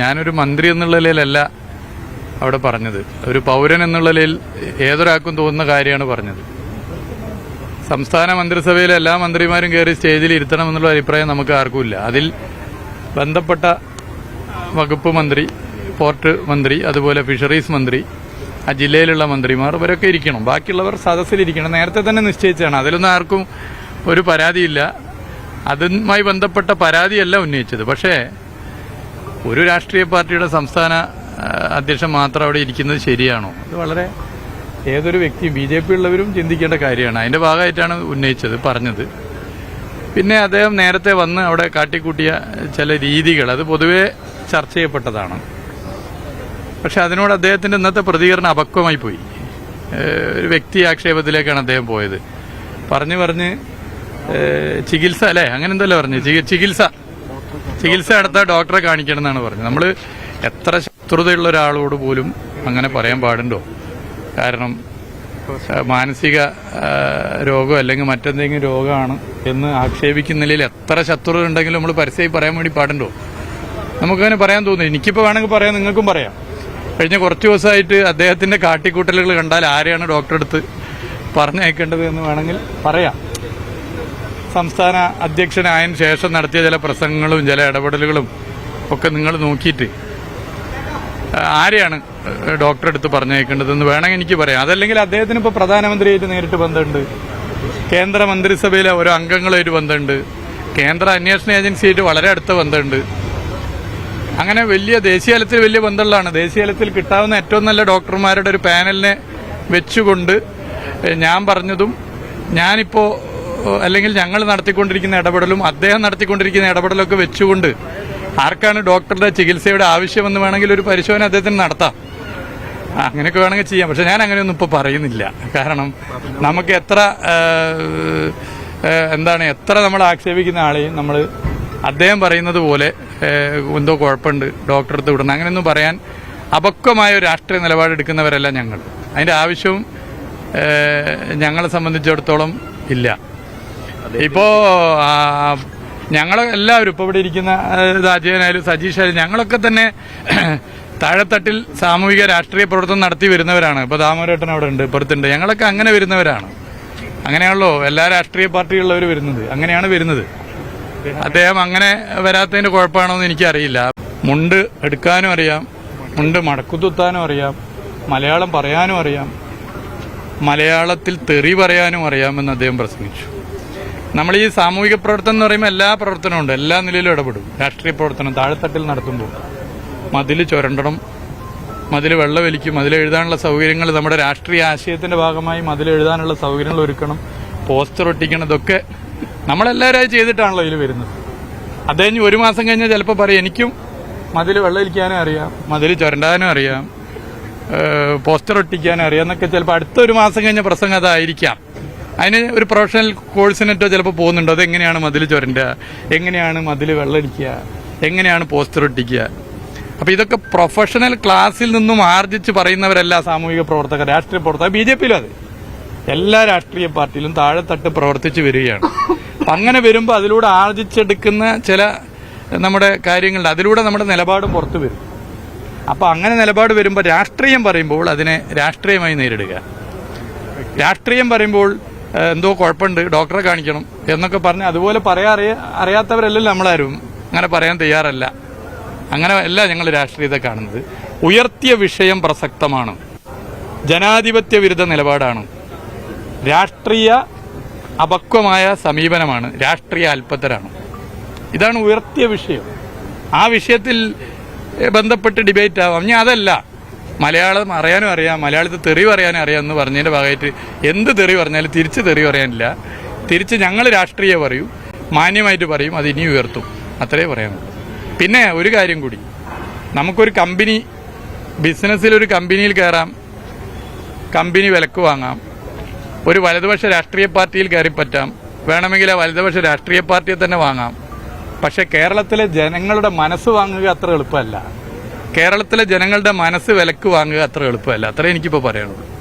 ഞാനൊരു മന്ത്രി എന്നുള്ള നിലയിലല്ല അവിടെ പറഞ്ഞത്. ഒരു പൗരൻ എന്നുള്ള നിലയിൽ ഏതൊരാൾക്കും തോന്നുന്ന കാര്യമാണ് പറഞ്ഞത്. സംസ്ഥാന മന്ത്രിസഭയിലെ എല്ലാ മന്ത്രിമാരും കയറി സ്റ്റേജിൽ ഇരുത്തണം എന്നുള്ള അഭിപ്രായം നമുക്ക് ആർക്കുമില്ല അതിൽ ബന്ധപ്പെട്ട വകുപ്പ് മന്ത്രി പോർട്ട് മന്ത്രി അതുപോലെ ഫിഷറീസ് മന്ത്രി ആ ജില്ലയിലുള്ള മന്ത്രിമാർ ഇവരൊക്കെ ഇരിക്കണം. ബാക്കിയുള്ളവർ സദസ്സിലിരിക്കണം നേരത്തെ തന്നെ നിശ്ചയിച്ചാണ് അതിലൊന്നും ആർക്കും ഒരു പരാതിയില്ല. അതുമായി ബന്ധപ്പെട്ട പരാതിയല്ല ഉന്നയിച്ചത്. പക്ഷേ ഒരു രാഷ്ട്രീയ പാർട്ടിയുടെ സംസ്ഥാന അധ്യക്ഷൻ മാത്രം അവിടെ ഇരിക്കുന്നത് ശരിയാണോ? അത് വളരെ ഏതൊരു വ്യക്തിയും ബി ജെ പി ഉള്ളവരും ചിന്തിക്കേണ്ട കാര്യമാണ്. അതിന്റെ ഭാഗമായിട്ടാണ് ഉന്നയിച്ചത് പറഞ്ഞത്. പിന്നെ അദ്ദേഹം നേരത്തെ വന്ന് അവിടെ കാട്ടിക്കൂട്ടിയ ചില രീതികൾ അത് പൊതുവെ ചർച്ച ചെയ്യപ്പെട്ടതാണ്. പക്ഷെ അതിനോട് അദ്ദേഹത്തിന്റെ ഇന്നത്തെ പ്രതികരണം അപക്വമായി പോയി. ഒരു വ്യക്തി ആക്ഷേപത്തിലേക്കാണ് അദ്ദേഹം പോയത്. പറഞ്ഞു പറഞ്ഞ് ചികിത്സ അല്ലേ? അങ്ങനെന്തല്ലേ പറഞ്ഞു? ചികിത്സ. ചികിത്സ നടത്താൻ ഡോക്ടറെ കാണിക്കണം എന്നാണ് പറഞ്ഞത്. നമ്മൾ എത്ര ശത്രുതയുള്ള ഒരാളോട് പോലും അങ്ങനെ പറയാൻ പാടുണ്ടോ? കാരണം മാനസിക രോഗം അല്ലെങ്കിൽ മറ്റെന്തെങ്കിലും രോഗമാണ് എന്ന് നിലയിൽ എത്ര ശത്രുത ഉണ്ടെങ്കിലും നമ്മൾ പരസ്യമായി പറയാൻ വേണ്ടി പാടുണ്ടോ? നമുക്കങ്ങനെ പറയാൻ തോന്നുന്നു. എനിക്കിപ്പോൾ വേണമെങ്കിൽ പറയാം നിങ്ങൾക്കും പറയാം. കഴിഞ്ഞ കുറച്ച് ദിവസമായിട്ട് അദ്ദേഹത്തിന്റെ കാട്ടിക്കൂട്ടലുകൾ കണ്ടാൽ ആരെയാണ് ഡോക്ടറെ അടുത്ത് പറഞ്ഞയക്കേണ്ടത് എന്ന് വേണമെങ്കിൽ പറയാം. സംസ്ഥാന അധ്യക്ഷനായതിന് ശേഷം നടത്തിയ ചില പ്രസംഗങ്ങളും ചില ഇടപെടലുകളും ഒക്കെ നിങ്ങൾ നോക്കിയിട്ട് ആരെയാണ് ഡോക്ടറെ അടുത്ത് പറഞ്ഞേക്കേണ്ടതെന്ന് വേണമെങ്കിൽ എനിക്ക് പറയാം. അതല്ലെങ്കിൽ അദ്ദേഹത്തിന് ഇപ്പോൾ പ്രധാനമന്ത്രിയായിട്ട് നേരിട്ട് ബന്ധമുണ്ട്. കേന്ദ്ര മന്ത്രിസഭയിലെ ഓരോ അംഗങ്ങളായിട്ട് ബന്ധമുണ്ട്. കേന്ദ്ര അന്വേഷണ ഏജൻസിയായിട്ട് വളരെ അടുത്ത ബന്ധമുണ്ട്. അങ്ങനെ വലിയ ദേശീയതലത്തിൽ വലിയ ബന്ധമുള്ളതാണ്. ദേശീയതലത്തിൽ കിട്ടാവുന്ന ഏറ്റവും നല്ല ഡോക്ടർമാരുടെ ഒരു പാനലിനെ വെച്ചുകൊണ്ട് ഞാൻ പറഞ്ഞതും ഞാനിപ്പോൾ അല്ലെങ്കിൽ ഞങ്ങൾ നടത്തിക്കൊണ്ടിരിക്കുന്ന ഇടപെടലും അദ്ദേഹം നടത്തിക്കൊണ്ടിരിക്കുന്ന ഇടപെടലൊക്കെ വെച്ചുകൊണ്ട് ആർക്കാണ് ഡോക്ടറുടെ ചികിത്സയുടെ ആവശ്യമെന്ന് വേണമെങ്കിൽ ഒരു പരിശോധന അദ്ദേഹത്തിന് നടത്താം. അങ്ങനെയൊക്കെ വേണമെങ്കിൽ ചെയ്യാം. പക്ഷെ ഞാൻ അങ്ങനെയൊന്നും ഇപ്പോൾ പറയുന്നില്ല. കാരണം നമുക്ക് എത്ര എന്താണ് എത്ര നമ്മൾ ആക്ഷേപിക്കുന്ന ആളെയും നമ്മൾ അദ്ദേഹം പറയുന്നത് പോലെ എന്തോ കുഴപ്പമുണ്ട് ഡോക്ടറെ അടുത്ത് വിടണം അങ്ങനെയൊന്നും പറയാൻ അപക്വമായ ഒരു രാഷ്ട്രീയ നിലപാടെടുക്കുന്നവരല്ല ഞങ്ങൾ. അതിന്റെ ആവശ്യവും ഞങ്ങളെ സംബന്ധിച്ചിടത്തോളം ഇല്ല. ഇപ്പോ ഞങ്ങൾ എല്ലാവരും ഇപ്പൊ ഇവിടെ ഇരിക്കുന്ന രാജീവനായാലും സജീഷായാലും ഞങ്ങളൊക്കെ തന്നെ താഴെത്തട്ടിൽ സാമൂഹിക രാഷ്ട്രീയ പ്രവർത്തനം നടത്തി വരുന്നവരാണ്. ഇപ്പൊ ദാമോരേട്ടൻ അവിടെ ഉണ്ട് പുറത്തുണ്ട് ഞങ്ങളൊക്കെ അങ്ങനെ വരുന്നവരാണ്. അങ്ങനെയാണല്ലോ എല്ലാ രാഷ്ട്രീയ പാർട്ടിയുള്ളവർ വരുന്നത്. അങ്ങനെയാണ് വരുന്നത്. അദ്ദേഹം അങ്ങനെ വരാത്തതിന്റെ കുഴപ്പമാണോ എന്ന് എനിക്കറിയില്ല. മുണ്ട് എടുക്കാനും അറിയാം മുണ്ട് മടക്കുത്തുത്താനും അറിയാം മലയാളം പറയാനും അറിയാം മലയാളത്തിൽ തെറി പറയാനും അറിയാമെന്ന് അദ്ദേഹം പ്രസംഗിച്ചു. നമ്മൾ ഈ സാമൂഹിക പ്രവർത്തനം എന്ന് പറയുമ്പോൾ എല്ലാ പ്രവർത്തനവും ഉണ്ട്. എല്ലാ നിലയിലും ഇടപെടും. രാഷ്ട്രീയ പ്രവർത്തനം താഴെത്തട്ടിൽ നടത്തുമ്പോൾ. മതിൽ ചുരണ്ടണം. മതിൽ വെള്ളമൊലിക്കും മതിൽ എഴുതാനുള്ള സൗകര്യങ്ങൾ നമ്മുടെ രാഷ്ട്രീയ ആശയത്തിന്റെ ഭാഗമായി മതിൽ എഴുതാനുള്ള സൗകര്യങ്ങൾ ഒരുക്കണം. പോസ്റ്റർ ഒട്ടിക്കണം. ഇതൊക്കെ നമ്മളെല്ലാവരും ചെയ്തിട്ടാണല്ലോ ഇതിൽ വരുന്നത്. അദ്ദേഹം കഴിഞ്ഞ് ഒരു മാസം കഴിഞ്ഞാൽ ചിലപ്പോൾ പറയും എനിക്കും മതിൽ വെള്ളമൊലിക്കാനും അറിയാം. മതിൽ ചുരണ്ടാനും അറിയാം. പോസ്റ്റർ ഒട്ടിക്കാനും അറിയാം. എന്നൊക്കെ ചിലപ്പോൾ അടുത്ത ഒരു മാസം കഴിഞ്ഞ പ്രസംഗം അതായിരിക്കാം. അതിന് ഒരു പ്രൊഫഷണൽ കോഴ്സിനെറ്റോ ചിലപ്പോൾ പോകുന്നുണ്ടോ. അതെങ്ങനെയാണ് മതിൽ ചുരണ്ടുക എങ്ങനെയാണ് മതിൽ വെള്ളമടിക്കുക? എങ്ങനെയാണ് പോസ്റ്റർ ഒട്ടിക്കുക? അപ്പൊ ഇതൊക്കെ പ്രൊഫഷണൽ ക്ലാസ്സിൽ നിന്നും ആർജിച്ച് പറയുന്നവരല്ല സാമൂഹിക പ്രവർത്തകർ രാഷ്ട്രീയ പ്രവർത്തകർ. ബി ജെ പിയിലും അതെ. എല്ലാ രാഷ്ട്രീയ പാർട്ടിയിലും താഴെത്തട്ട് പ്രവർത്തിച്ച് വരികയാണ്. അപ്പം അങ്ങനെ വരുമ്പോൾ അതിലൂടെ ആർജിച്ചെടുക്കുന്ന ചില നമ്മുടെ കാര്യങ്ങളുണ്ട്. അതിലൂടെ നമ്മുടെ നിലപാടും പുറത്തു വരും. അപ്പൊ അങ്ങനെ നിലപാട് വരുമ്പോൾ രാഷ്ട്രീയം പറയുമ്പോൾ അതിനെ രാഷ്ട്രീയമായി നേരിടുക. രാഷ്ട്രീയം പറയുമ്പോൾ എന്തോ കുഴപ്പമുണ്ട്. ഡോക്ടറെ കാണിക്കണം എന്നൊക്കെ പറഞ്ഞ് അതുപോലെ പറയാ അറിയ അറിയാത്തവരല്ലല്ലോ നമ്മളാരും. അങ്ങനെ പറയാൻ തയ്യാറല്ല. അങ്ങനെ അല്ല ഞങ്ങൾ രാഷ്ട്രീയത്തെ കാണുന്നത്. ഉയർത്തിയ വിഷയം പ്രസക്തമാണ്. ജനാധിപത്യ വിരുദ്ധ നിലപാടാണ്. രാഷ്ട്രീയ അപക്വമായ സമീപനമാണ്. രാഷ്ട്രീയ അല്പത്തരാണ്. ഇതാണ് ഉയർത്തിയ വിഷയം. ആ വിഷയത്തിൽ ബന്ധപ്പെട്ട് ഡിബേറ്റ് ആവാം ഞാൻ അതല്ല. മലയാളം അറിയാനും അറിയാം മലയാളത്തിൽ തെറി പറയാനും അറിയാം എന്ന് പറഞ്ഞതിന്റെ ഭാഗമായിട്ട് എന്ത് തെറി പറഞ്ഞാലും തിരിച്ച് തെറി പറയാനില്ല. തിരിച്ച് ഞങ്ങൾ രാഷ്ട്രീയ പറയും മാന്യമായിട്ട് പറയും അത് ഇനി ഉയർത്തും. അത്രേ പറയാനുള്ളൂ. പിന്നെ ഒരു കാര്യം കൂടി. നമുക്കൊരു കമ്പനി ബിസിനസ്സിൽ ഒരു കമ്പനിയിൽ കയറാം കമ്പനി വിലക്ക് വാങ്ങാം ഒരു വലതുപക്ഷ രാഷ്ട്രീയ പാർട്ടിയിൽ കയറിപ്പറ്റാം വേണമെങ്കിൽ ആ വലതുപക്ഷ രാഷ്ട്രീയ പാർട്ടിയെ തന്നെ വാങ്ങാം. പക്ഷേ കേരളത്തിലെ ജനങ്ങളുടെ മനസ്സ് വാങ്ങുക അത്ര എളുപ്പമല്ല. കേരളത്തിലെ ജനങ്ങളുടെ മനസ്സ് വിലക്ക് വാങ്ങുക അത്ര എളുപ്പമല്ല. അത്രേ എനിക്കിപ്പോൾ പറയാനുള്ളൂ.